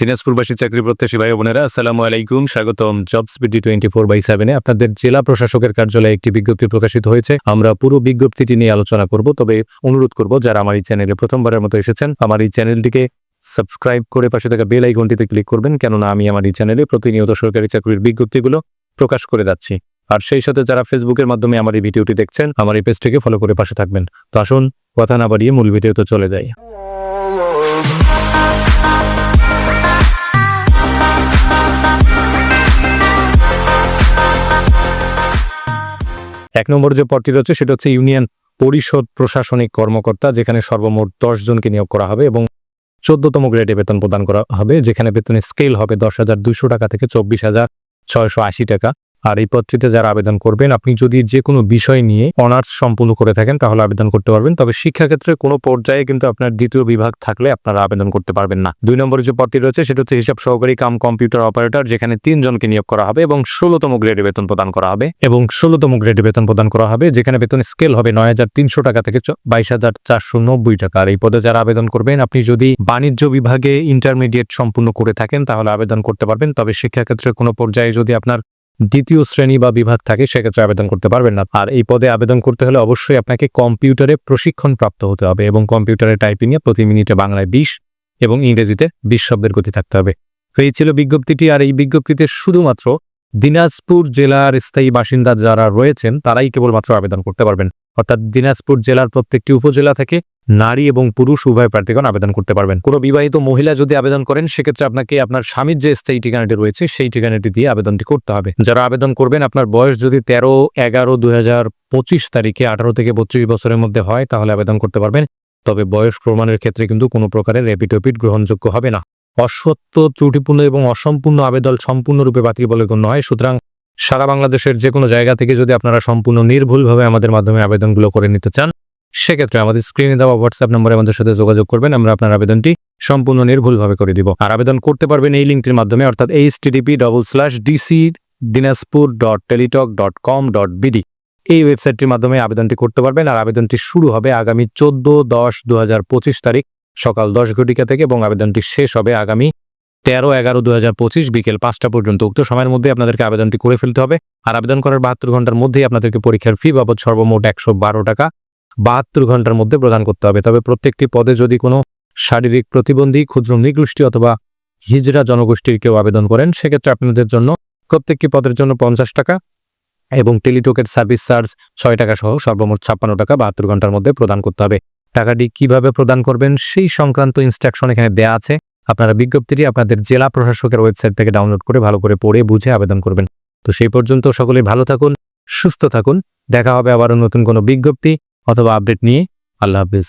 দিনাজপুরবাসী চাকরি প্রত্যাশী ভাই বোনেরা, আসসালামু আলাইকুম, স্বাগতম। Jobs BD twenty four by সেভেনে আপনাদের জেলা প্রশাসকের কার্যালয়ে একটি বিজ্ঞপ্তি প্রকাশিত হয়েছে। আমরা পুরো বিজ্ঞপ্তিটি নিয়ে আলোচনা করব, তবে অনুরোধ করব, যারা আমার এই চ্যানেলে প্রথমবারের মতো এসেছেন, আমার এই চ্যানেলটিকে সাবস্ক্রাইব করে পাশে থাকা বেল আইকনটিতে ক্লিক করবেন, কেননা আমি আমার এই চ্যানেলে প্রতিনিয়ত সরকারি চাকরির বিজ্ঞপ্তিগুলো প্রকাশ করে যাচ্ছি। আর সেই সাথে যারা ফেসবুকের মাধ্যমে আমার এই ভিডিওটি দেখছেন, আমার এই পেজটিকে ফলো করে পাশে থাকবেন। তো আসুন, কথা না বাড়িয়ে মূল ভিডিওতে চলে যাই। এক নম্বর যে পদটি রয়েছে, সেটা হচ্ছে ইউনিয়ন পরিষদ প্রশাসনিক কর্মকর্তা, যেখানে সর্বমোট দশ জনকে নিয়োগ করা হবে এবং চোদ্দতম গ্রেডে বেতন প্রদান করা হবে, যেখানে বেতনের স্কেল হবে দশ হাজার দুশো টাকা থেকে চব্বিশ হাজার ছয়শো আশি টাকা। আর এই পদটিতে যারা আবেদন করবেন, আপনি যদি যে কোনো বিষয় নিয়ে অনার্স সম্পূর্ণ করে থাকেন, তাহলে আবেদন করতে পারবেন। তবে শিক্ষাক্ষেত্রে কোনো পর্যায়ে কিন্তু আপনার দ্বিতীয় বিভাগ থাকলে আপনারা আবেদন করতে পারবেন না। দুই নম্বরে যে পদটি রয়েছে, সেটা হচ্ছে হিসাব সহকারী কাম কম্পিউটার অপারেটর, যেখানে তিনজনকে নিয়োগ করা হবে এবং ষোলোতম গ্রেডে বেতন প্রদান করা হবে এবং ষোলোতম গ্রেডে বেতন প্রদান করা হবে, যেখানে বেতন স্কেল হবে নয় হাজার তিনশো টাকা থেকে বাইশ হাজার চারশো নব্বই টাকা। আর এই পদে যারা আবেদন করবেন, আপনি যদি বাণিজ্য বিভাগে ইন্টারমিডিয়েট সম্পূর্ণ করে থাকেন, তাহলে আবেদন করতে পারবেন। তবে শিক্ষাক্ষেত্রে কোনো পর্যায়ে যদি আপনার দ্বিতীয় শ্রেণি বা বিভাগ থাকে, সেক্ষেত্রে আবেদন করতে পারবেন না। আর এই পদে আবেদন করতে হলে অবশ্যই আপনাকে কম্পিউটারে প্রশিক্ষণ প্রাপ্ত হতে হবে এবং কম্পিউটারে টাইপিংয়ে প্রতি মিনিটে বাংলায় বিশ এবং ইংরেজিতে বিশ শব্দের গতি থাকতে হবে। এই ছিল বিজ্ঞপ্তিটি। আর এই বিজ্ঞপ্তিতে শুধুমাত্র দিনাজপুর জেলার স্থায়ী বাসিন্দা যারা রয়েছেন, তারাই কেবলমাত্র আবেদন করতে পারবেন। অর্থাৎ দিনাজপুর জেলার প্রত্যেকটি উপজেলা থেকে নারী এবং পুরুষ উভয় প্রার্থীগণ আবেদন করতে পারবেন। কোনো বিবাহিত মহিলা যদি আবেদন করেন, সেক্ষেত্রে আপনাকে আপনার স্বামীর যে স্থায়ী ঠিকানাটি রয়েছে, সেই ঠিকানাটি দিয়ে আবেদনটি করতে হবে। যারা আবেদন করবেন, আপনার বয়স যদি তেরো, এগারো দুই পঁচিশ তারিখে আঠারো থেকে বত্রিশ বছরের মধ্যে হয়, তাহলে আবেদন করতে পারবেন। তবে বয়স প্রমাণের ক্ষেত্রে কিন্তু কোনো প্রকারের র্যাপিটোপিট গ্রহণযোগ্য হবে না। অসত্য, ত্রুটিপূর্ণ এবং অসম্পূর্ণ আবেদন সম্পূর্ণরূপে বাতিল বলে গণ্য হয়। সুতরাং সারা বাংলাদেশের যে কোনো জায়গা থেকে যদি আপনারা সম্পূর্ণ নির্ভুলভাবে আমাদের মাধ্যমে আবেদনগুলো করে নিতে চান, সেক্ষেত্রে আমাদের স্ক্রিনে দেওয়া হোয়াটসঅ্যাপ নম্বরে আমাদের সাথে যোগাযোগ করবেন, আমরা আপনার আবেদনটি সম্পূর্ণ নির্ভুলভাবে করে দিব। আর আবেদন করতে পারবেন এই লিঙ্কটির মাধ্যমে, অর্থাৎ H TDP double slash DC Dinajpur dot Teletalk dot com dot BD এই ওয়েবসাইটটির মাধ্যমে আবেদনটি করতে পারবেন, আর আবেদনটি শুরু হবে আগামী চোদ্দ দশ দু তারিখ সকাল দশ ঘটিকা থেকে এবং আবেদনটি শেষ হবে আগামী তেরো এগারো দু হাজার পঁচিশ বিকেল পাঁচটা পর্যন্ত। উক্ত সময়ের মধ্যে আপনাদেরকে আবেদনটি করে ফেলতে হবে। আর আবেদন করার বাহাত্তর ঘণ্টার মধ্যেই আপনাদেরকে পরীক্ষার ফি বাবদ সর্বমোট একশো বারো টাকা বাহাত্তর ঘণ্টার মধ্যে প্রদান করতে হবে। তবে প্রত্যেকটি পদে যদি কোনো শারীরিক প্রতিবন্ধী, ক্ষুদ্র নৃগোষ্ঠী অথবা হিজড়া জনগোষ্ঠীর কেউ আবেদন করেন, সেক্ষেত্রে আপনাদের জন্য প্রত্যেকটি পদের জন্য পঞ্চাশ টাকা এবং টেলিটকের সার্ভিস চার্জ ছয় টাকা সহ সর্বমোট ছাপ্পান্ন টাকা বাহাত্তর ঘণ্টার মধ্যে প্রদান করতে হবে। টাকাটি কীভাবে প্রদান করবেন সেই সংক্রান্ত ইনস্ট্রাকশন এখানে দেয়া আছে। আপনারা বিজ্ঞপ্তিটি আপনাদের জেলা প্রশাসকের ওয়েবসাইট থেকে ডাউনলোড করে ভালো করে পড়ে বুঝে আবেদন করবেন। তো সেই পর্যন্ত সকলে ভালো থাকুন, সুস্থ থাকুন। দেখা হবে আবারও নতুন কোনো বিজ্ঞপ্তি অথবা আপডেট নিয়ে। আল্লাহ হাফিজ।